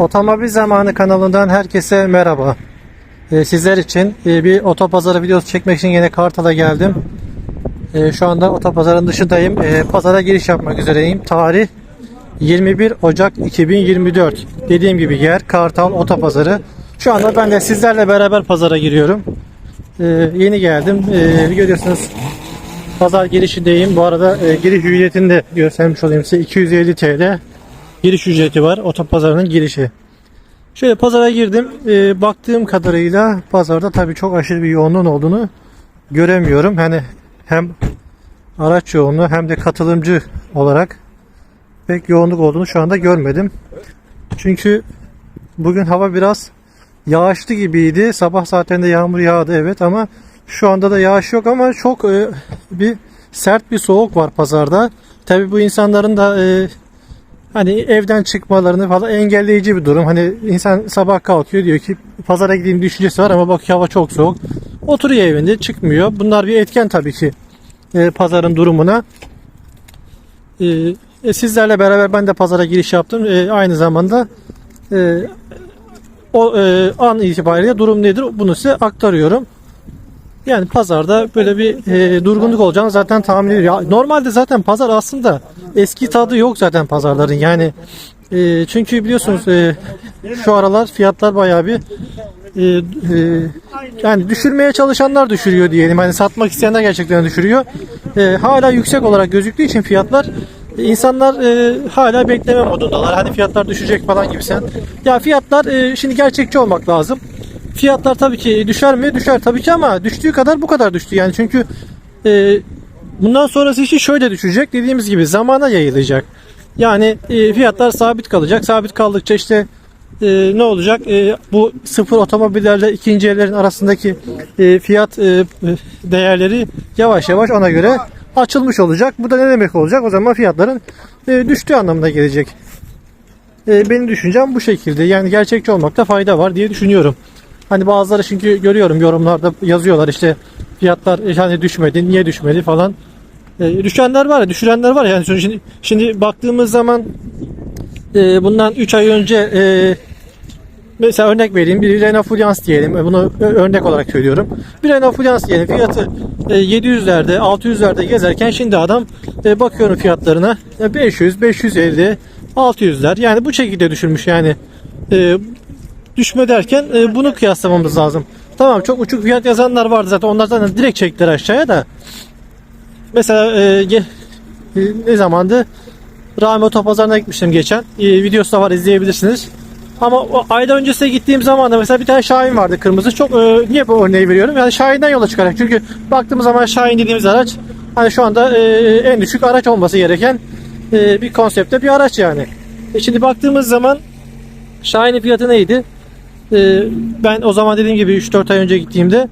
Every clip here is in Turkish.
Otomobil Zamanı kanalından herkese merhaba. Ee, sizler için e, bir otopazarı videosu çekmek için yine Kartal'a geldim. Ee, şu anda otopazarın dışındayım. Ee, pazara giriş yapmak üzereyim. Tarih 21 Ocak 2024. Dediğim gibi yer Kartal Otopazarı. Şu anda ben de sizlerle beraber pazara giriyorum. Ee, yeni geldim. Ee, görüyorsunuz pazar girişindeyim. Bu arada e, giriş ücretini de göstermiş olayım size. 250 TL giriş ücreti var otopazarının girişi. Şöyle pazara girdim. Ee, baktığım kadarıyla pazarda tabii çok aşırı bir yoğunluğun olduğunu göremiyorum. Hani hem araç yoğunluğu hem de katılımcı olarak pek yoğunluk olduğunu şu anda görmedim. Çünkü bugün hava biraz yağışlı gibiydi. Sabah saatlerinde yağmur yağdı evet ama şu anda da yağış yok ama çok e, bir sert bir soğuk var pazarda. Tabii bu insanların da e, hani evden çıkmalarını falan engelleyici bir durum. Hani insan sabah kalkıyor diyor ki pazara gideyim düşüncesi var ama bak hava çok soğuk. Oturuyor evinde çıkmıyor. Bunlar bir etken tabii ki e, pazarın durumuna. E, e, sizlerle beraber ben de pazara giriş yaptım. E, aynı zamanda e, o e, an itibariyle durum nedir bunu size aktarıyorum. Yani pazarda böyle bir e, durgunluk olacağını zaten tahmin ediyorum. Normalde zaten pazar aslında eski tadı yok zaten pazarların. Yani e, çünkü biliyorsunuz e, şu aralar fiyatlar bayağı bir e, e, yani düşürmeye çalışanlar düşürüyor diyelim. Hani satmak isteyenler gerçekten düşürüyor. E, hala yüksek olarak gözüktüğü için fiyatlar e, insanlar e, hala bekleme modundalar. Hani fiyatlar düşecek falan gibi sen. Ya fiyatlar e, şimdi gerçekçi olmak lazım. Fiyatlar tabii ki düşer mi? Düşer tabii ki ama düştüğü kadar bu kadar düştü. Yani çünkü e, bundan sonrası için şöyle düşecek. Dediğimiz gibi zamana yayılacak. Yani e, fiyatlar sabit kalacak. Sabit kaldıkça işte e, ne olacak? E, bu sıfır otomobillerle ikinci ellerin arasındaki e, fiyat e, değerleri yavaş yavaş ona göre açılmış olacak. Bu da ne demek olacak? O zaman fiyatların e, düştüğü anlamına gelecek. E, benim düşüncem bu şekilde. Yani gerçekçi olmakta fayda var diye düşünüyorum. Hani bazıları çünkü görüyorum yorumlarda yazıyorlar işte fiyatlar e, hani düşmedi, niye düşmedi falan. E, düşenler var ya, düşürenler var ya. Yani şimdi, şimdi baktığımız zaman e, bundan 3 ay önce e, mesela örnek vereyim bir Renault Fluence diyelim. E, Bunu örnek olarak söylüyorum. Bir Renault Fluence diyelim fiyatı e, 700'lerde 600'lerde gezerken şimdi adam e, bakıyorum fiyatlarına e, 500, 550, 600'ler yani bu şekilde düşürmüş yani. Düşme derken e, bunu kıyaslamamız lazım. Tamam çok uçuk fiyat yazanlar vardı zaten onlar zaten direkt çektiler aşağıya da. Mesela e, ge- e, ne zamandı? Rahmi Otopazarı'na gitmiştim geçen. E, videosu da var izleyebilirsiniz. Ama o ayda öncesine gittiğim zaman da mesela bir tane Şahin vardı kırmızı. Çok e, niye bu örneği veriyorum? Yani Şahin'den yola çıkarak. Çünkü baktığımız zaman Şahin dediğimiz araç hani şu anda e, en düşük araç olması gereken e, bir konsepte bir araç yani. E, şimdi baktığımız zaman Şahin'in fiyatı neydi? Ee, ben o zaman dediğim gibi 3-4 ay önce gittiğimde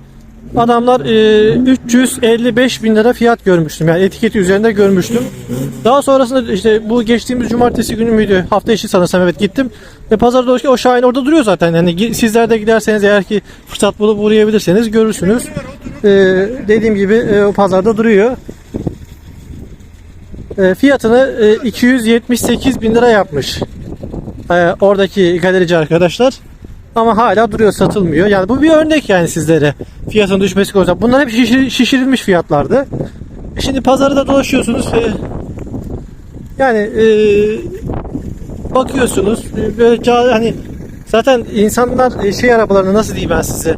adamlar e, 355 bin lira fiyat görmüştüm. Yani etiketi üzerinde görmüştüm. Daha sonrasında işte bu geçtiğimiz cumartesi günü müydü? Hafta içi sanırsam evet gittim. Ve pazarda dolaşırken o Şahin orada duruyor zaten. Yani sizler de giderseniz eğer ki fırsat bulup uğrayabilirseniz görürsünüz. Ee, dediğim gibi e, o pazarda duruyor. E, fiyatını e, 278 bin lira yapmış. E, oradaki galerici arkadaşlar. Ama hala duruyor satılmıyor. Yani bu bir örnek yani sizlere. Fiyatın düşmesi konusunda. Bunlar hep şişir- şişirilmiş fiyatlardı. E Şimdi pazarda dolaşıyorsunuz ve yani e, bakıyorsunuz böyle hani zaten insanlar e, şey arabalarını nasıl diyeyim ben size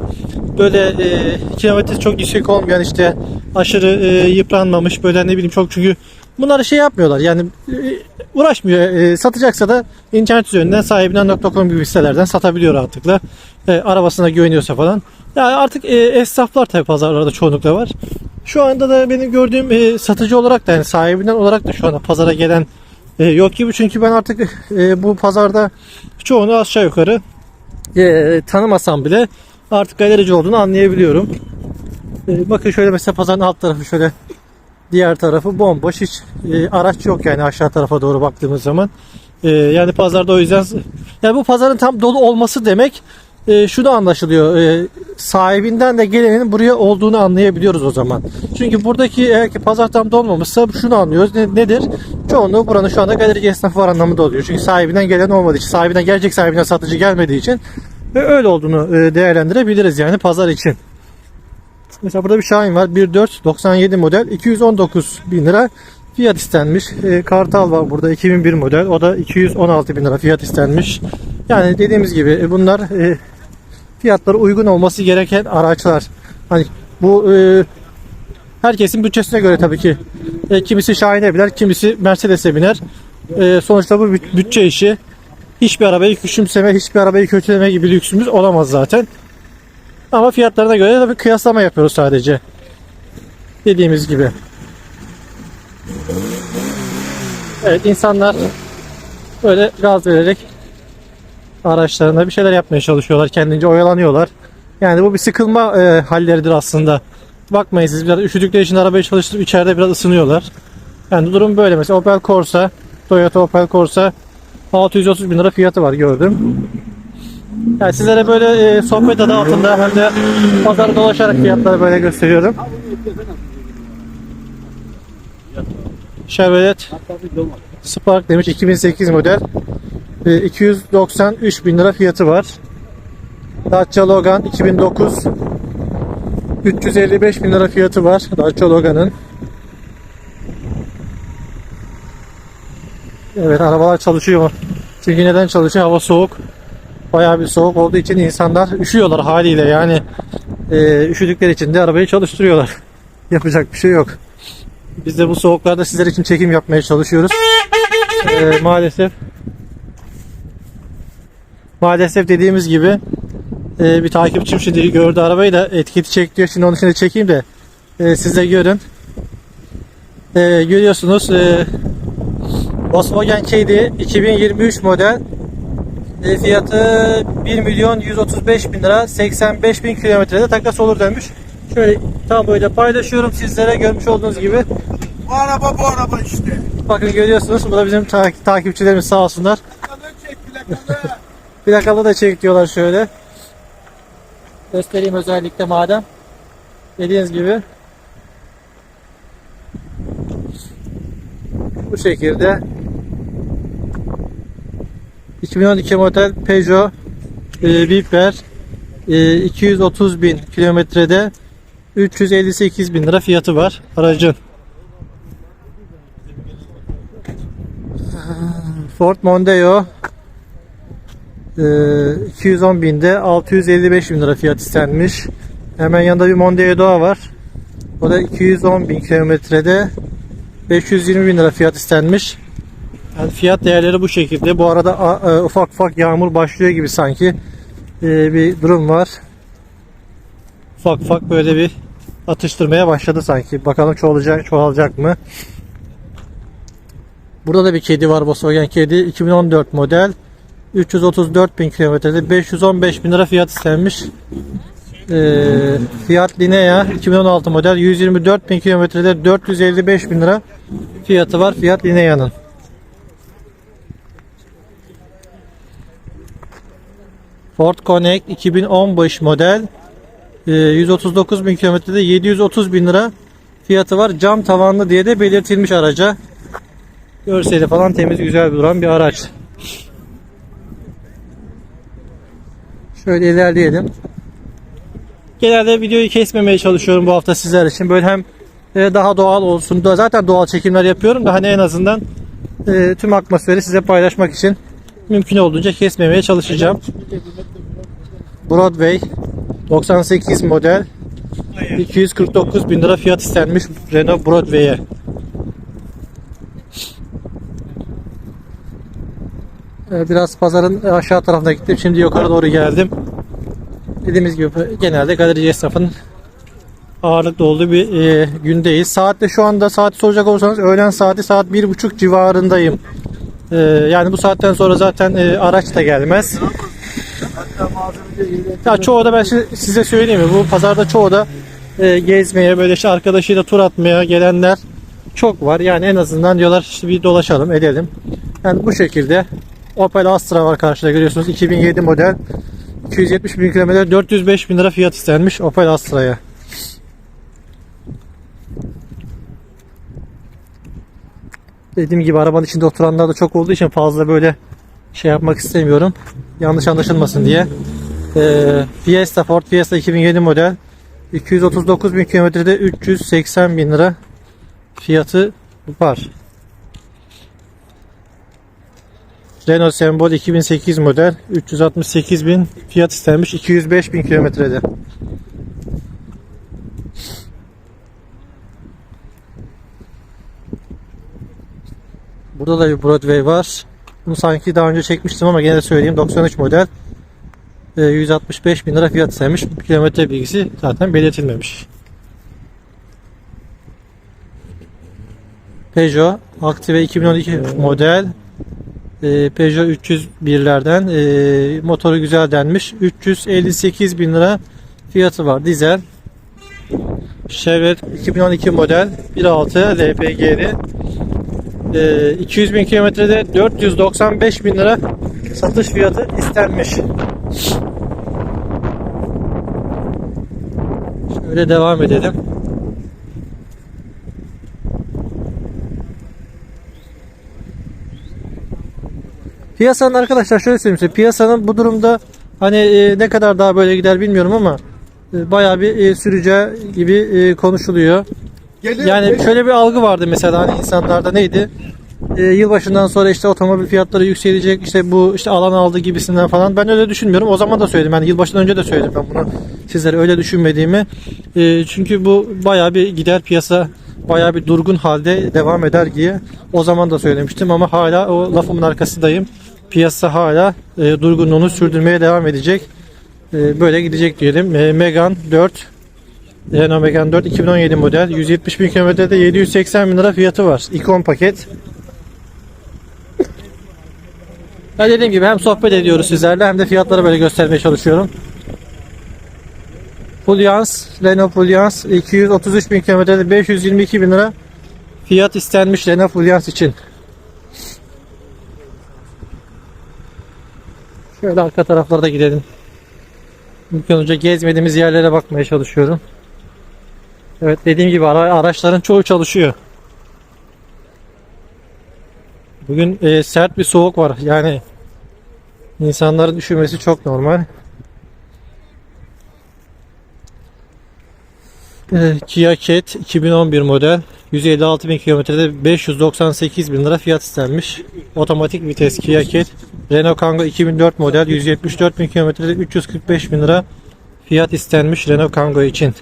böyle e, kilometresi çok yüksek olmayan işte aşırı e, yıpranmamış böyle ne bileyim çok çünkü bunları şey yapmıyorlar. Yani e, uğraşmıyor. E, satacaksa da internet üzerinden sahibinden.com gibi sitelerden satabiliyor rahatlıkla. E, arabasına güveniyorsa falan. Yani artık e, esnaflar tabi pazarlarda çoğunlukla var. Şu anda da benim gördüğüm e, satıcı olarak da yani sahibinden olarak da şu anda pazara gelen yok gibi. Çünkü ben artık bu pazarda çoğunu aşağı yukarı e, tanımasam bile artık galerici olduğunu anlayabiliyorum. Bakın şöyle mesela pazarın alt tarafı şöyle diğer tarafı bomboş hiç e, araç yok yani aşağı tarafa doğru baktığımız zaman. E, yani pazarda o yüzden yani bu pazarın tam dolu olması demek e, şunu anlaşılıyor. E, sahibinden de gelenin buraya olduğunu anlayabiliyoruz o zaman. Çünkü buradaki eğer ki pazar tam dolmamışsa şunu anlıyoruz. Ne- nedir? çoğunluğu buranın şu anda galerici esnafı var anlamında oluyor. Çünkü sahibinden gelen olmadığı için, sahibinden gerçek sahibinden satıcı gelmediği için ve öyle olduğunu e, değerlendirebiliriz yani pazar için. Mesela burada bir Şahin var. 1.4 97 model 219 bin lira fiyat istenmiş. E, Kartal var burada 2001 model. O da 216 bin lira fiyat istenmiş. Yani dediğimiz gibi e, bunlar e, fiyatları uygun olması gereken araçlar. Hani bu e, herkesin bütçesine göre tabii ki. E, kimisi Şahin'e biner, kimisi Mercedes'e biner. E, sonuçta bu büt- bütçe işi. Hiçbir arabayı küçümseme, hiçbir arabayı kötüleme gibi lüksümüz olamaz zaten. Ama fiyatlarına göre tabii kıyaslama yapıyoruz sadece. Dediğimiz gibi. Evet insanlar böyle gaz vererek araçlarında bir şeyler yapmaya çalışıyorlar. Kendince oyalanıyorlar. Yani bu bir sıkılma e, halleridir aslında. Bakmayın siz biraz üşüdükleri için arabayı çalıştırıp içeride biraz ısınıyorlar. Yani durum böyle. Mesela Opel Corsa, Toyota Opel Corsa 630 bin lira fiyatı var gördüm. Yani sizlere böyle e, sohbet adı altında hem de pazar dolaşarak fiyatları böyle gösteriyorum. Chevrolet Spark demiş 2008 model. E, 293 bin lira fiyatı var. Dacia Logan 2009 355 bin lira fiyatı var Dacia Logan'ın. Evet arabalar çalışıyor. Çünkü neden çalışıyor? Hava soğuk. Bayağı bir soğuk olduğu için insanlar üşüyorlar haliyle yani e, üşüdükleri için de arabayı çalıştırıyorlar. Yapacak bir şey yok. Biz de bu soğuklarda sizler için çekim yapmaya çalışıyoruz. E, maalesef maalesef dediğimiz gibi e, bir takipçim şimdi gördü arabayı da etiketi çek. Şimdi onun için de çekeyim de e, siz görün. E, görüyorsunuz e, Volkswagen Caddy 2023 model e, fiyatı 1 milyon 135 bin lira 85 bin kilometrede takas olur demiş. Şöyle tabloyu da paylaşıyorum sizlere görmüş olduğunuz gibi. Bu araba bu araba işte. Bakın görüyorsunuz bu da bizim ta- takipçilerimiz sağ olsunlar. Plakalı çek plakalı. Plakalı da çek diyorlar şöyle. Göstereyim özellikle madem. Dediğiniz gibi. Bu şekilde. 2012 model Peugeot e, Viper e, 230 bin kilometrede 358 bin lira fiyatı var aracın. Ford Mondeo e, 210 binde 655 bin lira fiyat istenmiş. Hemen yanında bir Mondeo daha var. O da 210 bin kilometrede 520 bin lira fiyat istenmiş. Yani fiyat değerleri bu şekilde. Bu arada e, ufak ufak yağmur başlıyor gibi sanki e, bir durum var. Ufak ufak böyle bir atıştırmaya başladı sanki. Bakalım çoğalacak, çoğalacak mı? Burada da bir kedi var Volkswagen kedi 2014 model 334 bin kilometrede 515 bin lira fiyat istenmiş. Ee, Fiat Linea 2016 model 124 bin kilometrede 455 bin lira fiyatı var Fiat Linea'nın. Ford Connect 2015 model e, 139 bin kilometrede 730 bin lira fiyatı var. Cam tavanlı diye de belirtilmiş araca. Görseli falan temiz güzel duran bir araç. Şöyle ilerleyelim. Genelde videoyu kesmemeye çalışıyorum bu hafta sizler için. Böyle hem e, daha doğal olsun. Zaten doğal çekimler yapıyorum da hani en azından e, tüm atmosferi size paylaşmak için mümkün olduğunca kesmemeye çalışacağım. Broadway 98 model 249 bin lira fiyat istenmiş Renault Broadway'e. Ee, Biraz pazarın aşağı tarafına gittim. Şimdi yukarı doğru geldim. Dediğimiz gibi genelde galerici esnafın ağırlıklı olduğu bir e, gündeyiz. Saatte şu anda saati soracak olursanız öğlen saati saat bir buçuk civarındayım. E, yani bu saatten sonra zaten e, araç da gelmez. Ya çoğu da ben si- size söyleyeyim mi? Bu pazarda çoğu da e, gezmeye böyle işte arkadaşıyla tur atmaya gelenler çok var. Yani en azından diyorlar işte bir dolaşalım edelim. Yani bu şekilde Opel Astra var karşıda görüyorsunuz 2007 model 270 bin kilometre 405 bin lira fiyat istenmiş Opel Astra'ya. Dediğim gibi arabanın içinde oturanlar da çok olduğu için fazla böyle şey yapmak istemiyorum. Yanlış anlaşılmasın diye. Ee, Fiesta Ford Fiesta 2007 model 239 bin kilometrede 380 bin lira fiyatı var. Renault Sembol 2008 model 368 bin fiyat istenmiş 205 bin kilometrede. Burada da bir Broadway var. Bunu sanki daha önce çekmiştim ama gene de söyleyeyim 93 model. Ee, 165 bin lira fiyat istenmiş. Kilometre bilgisi zaten belirtilmemiş. Peugeot Active 2012 model e, Peugeot 301'lerden e, motoru güzel denmiş. 358 bin lira fiyatı var. Dizel. Chevrolet 2012 model 1.6 LPG'li e, 200 bin kilometrede 495 bin lira satış fiyatı istenmiş. Şöyle devam edelim. Piyasanın arkadaşlar şöyle söyleyeyim size. Piyasanın bu durumda hani e, ne kadar daha böyle gider bilmiyorum ama e, bayağı bir e, süreceği gibi e, konuşuluyor. Gelir, Yani gelir. şöyle bir algı vardı mesela hani insanlarda neydi? E, yılbaşından sonra işte otomobil fiyatları yükselecek işte bu işte alan aldı gibisinden falan ben öyle düşünmüyorum. O zaman da söyledim yani yılbaşından önce de söyledim ben bunu sizlere öyle düşünmediğimi. E, çünkü bu bayağı bir gider piyasa bayağı bir durgun halde devam eder diye o zaman da söylemiştim ama hala o lafımın arkasındayım. Piyasa hala e, durgunluğunu sürdürmeye devam edecek. E, böyle gidecek diyelim. E, Megane 4 Renault Megane 4 2017 model 170 bin kilometrede 780 bin lira fiyatı var. ikon paket. Ya dediğim gibi hem sohbet ediyoruz sizlerle hem de fiyatları böyle göstermeye çalışıyorum. Fluence, Renault Fluence 233 bin kilometrede 522 bin lira fiyat istenmiş Renault Fluence için. Şöyle arka taraflarda gidelim. İlk önce gezmediğimiz yerlere bakmaya çalışıyorum. Evet dediğim gibi ara- araçların çoğu çalışıyor. Bugün e, sert bir soğuk var. Yani insanların üşümesi çok normal. E, Kia Ceed 2011 model 156 bin kilometrede 598 bin lira fiyat istenmiş. Otomatik vites Kia Ceed. Renault Kangoo 2004 model 174 bin kilometrede 345 bin lira fiyat istenmiş Renault Kangoo için.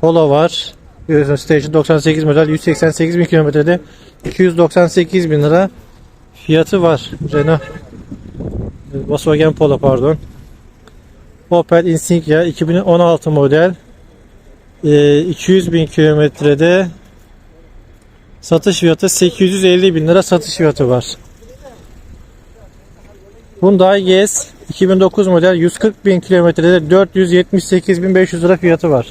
Polo var. Görüyorsunuz Station 98 model 188 bin kilometrede 298 bin lira fiyatı var. Renault Volkswagen Polo pardon. Opel Insignia 2016 model Ee, 200 bin kilometrede satış fiyatı 850 bin lira satış fiyatı var. Hyundai Getz 2009 model 140 bin kilometrede 478 bin 500 lira fiyatı var.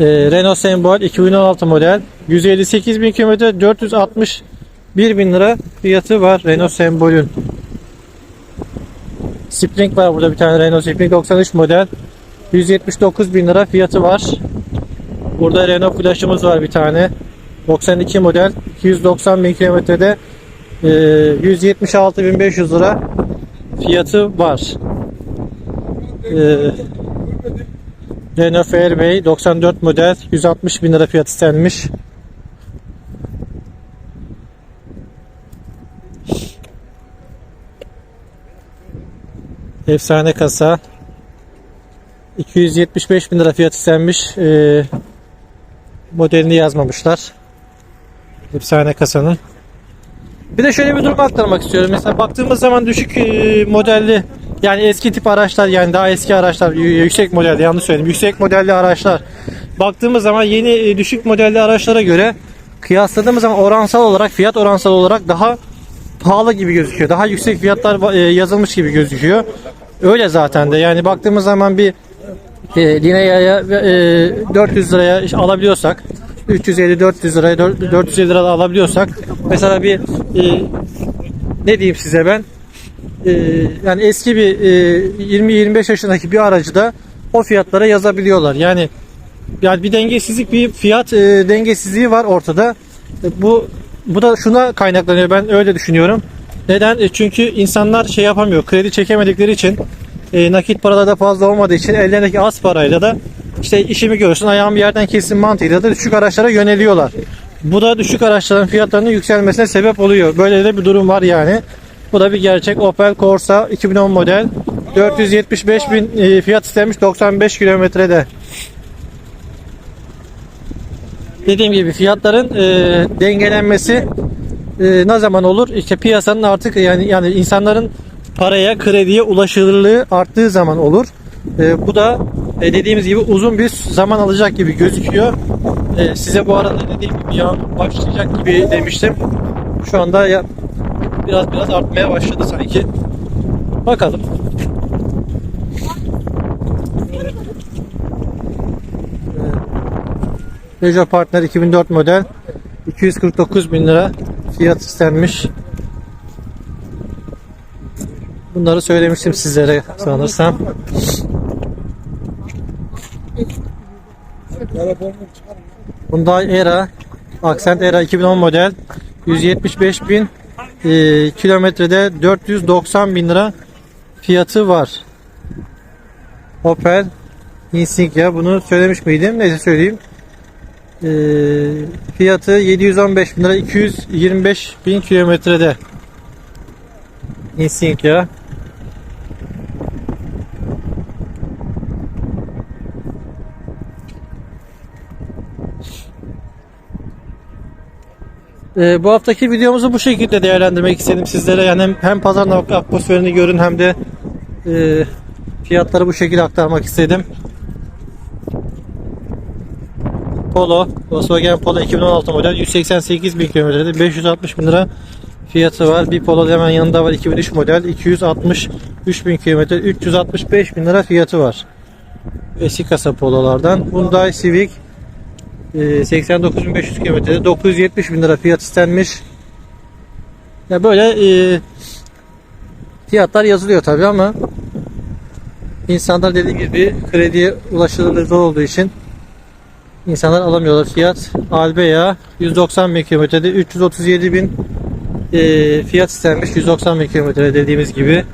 Ee, Renault Sembol 2016 model 158 bin kilometre 461 bin lira fiyatı var Renault Sembol'ün. Spring var burada bir tane Renault Spring 93 model 179 bin lira fiyatı var. Burada Renault Flash'ımız var bir tane 92 model 290 bin kilometrede e, 176.500 lira fiyatı var. Renault Fairway 94 model 160 bin lira fiyat istenmiş. Efsane kasa 275 bin lira fiyat istenmiş. Ee, modelini yazmamışlar. Efsane kasanın. Bir de şöyle bir durum aktarmak istiyorum. Mesela baktığımız zaman düşük e, modelli yani eski tip araçlar yani daha eski araçlar yüksek modelli yanlış söyledim. Yüksek modelli araçlar baktığımız zaman yeni e, düşük modelli araçlara göre kıyasladığımız zaman oransal olarak fiyat oransal olarak daha pahalı gibi gözüküyor. Daha yüksek fiyatlar e, yazılmış gibi gözüküyor. Öyle zaten de yani baktığımız zaman bir e, Linea'ya e, 400 liraya alabiliyorsak 350-400 liraya 450 liraya alabiliyorsak mesela bir e, ne diyeyim size ben yani eski bir e, 20-25 yaşındaki bir aracı da o fiyatlara yazabiliyorlar. Yani yani bir dengesizlik, bir fiyat e, dengesizliği var ortada. E, bu bu da şuna kaynaklanıyor. Ben öyle düşünüyorum. Neden? E, çünkü insanlar şey yapamıyor. Kredi çekemedikleri için e, nakit paralar da fazla olmadığı için ellerindeki az parayla da işte işimi görsün ayağım bir yerden kesin mantığıyla da düşük araçlara yöneliyorlar. Bu da düşük araçların fiyatlarının yükselmesine sebep oluyor. Böyle de bir durum var yani. Bu da bir gerçek. Opel Corsa 2010 model 475 bin e, fiyat istenmiş 95 kilometrede. Dediğim gibi fiyatların e, dengelenmesi e, ne zaman olur? İşte piyasanın artık yani yani insanların paraya, krediye ulaşılırlığı arttığı zaman olur. E, bu da e, dediğimiz gibi uzun bir zaman alacak gibi gözüküyor. E, size bu arada dediğim gibi yağmur başlayacak gibi demiştim. Şu anda ya, biraz biraz artmaya başladı sanki. Bakalım. Peugeot Partner 2004 model 249 bin lira fiyat istenmiş. Bunları söylemiştim sizlere sanırsam. Hyundai Era Accent Era 2010 model 175 bin e, kilometrede 490 bin lira fiyatı var. Opel Insignia bunu söylemiş miydim? Neyse söyleyeyim. E, fiyatı 715 bin lira 225 bin kilometrede Insignia Ee, bu haftaki videomuzu bu şekilde değerlendirmek istedim sizlere. Yani hem, hem pazar atmosferini görün hem de e, fiyatları bu şekilde aktarmak istedim. Polo, Volkswagen Polo 2016 model 188 bin kilometrede 560 bin lira fiyatı var. Bir Polo hemen yanında var 2003 model 263 bin kilometre 365 bin lira fiyatı var. Eski kasa Pololardan. Hyundai Civic e, 89.500 kilometrede 970 bin lira fiyat istenmiş. Ya böyle e, fiyatlar yazılıyor tabi ama insanlar dediğim gibi krediye ulaşılırlığı zor olduğu için insanlar alamıyorlar fiyat. Albea 190 bin kilometrede 337 bin e, fiyat istenmiş 190 bin kilometre dediğimiz gibi.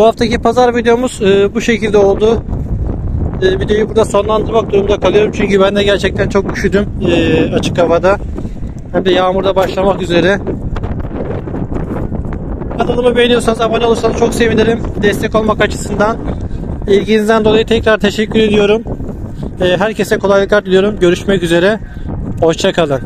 Bu haftaki pazar videomuz e, bu şekilde oldu. E, videoyu burada sonlandırmak durumunda kalıyorum çünkü ben de gerçekten çok üşüdüm e, açık havada. Hem de yağmurda başlamak üzere. Kanalımı beğeniyorsanız abone olursanız çok sevinirim. Destek olmak açısından. İlginizden dolayı tekrar teşekkür ediyorum. E, herkese kolaylıklar diliyorum. Görüşmek üzere. Hoşçakalın.